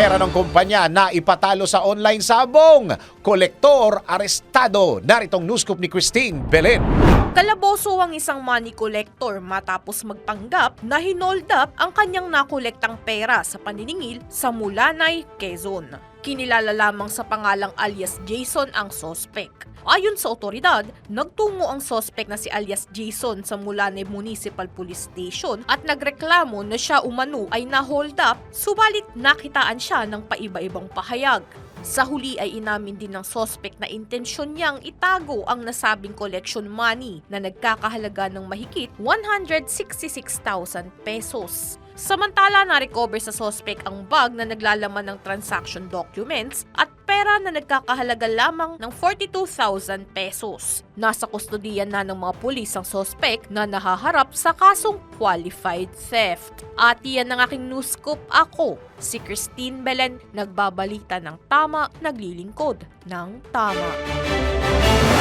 pera ng kumpanya na ipatalo sa online sabong. Kolektor arestado. Naritong news scoop ni Christine Belen. Kalaboso ang isang money collector matapos magpanggap na hinold up ang kanyang nakolektang pera sa paniningil sa Mulanay, Quezon. Kinilala lamang sa pangalang alias Jason ang sospek. Ayon sa otoridad, nagtungo ang sospek na si alias Jason sa Mulanay Municipal Police Station at nagreklamo na siya umano ay na-hold up subalit nakitaan siya ng paiba-ibang pahayag. Sa huli ay inamin din ng sospek na intensyon niyang itago ang nasabing collection money na nagkakahalaga ng mahigit 166,000 pesos. Samantala, na-recover sa sospek ang bag na naglalaman ng transaction documents at pera na nagkakahalaga lamang ng 42,000 pesos. Nasa kustodiyan na ng mga pulis ang sospek na nahaharap sa kasong qualified theft. At iyan ang aking news scoop ako, si Christine Belen, nagbabalita ng tama, naglilingkod ng tama.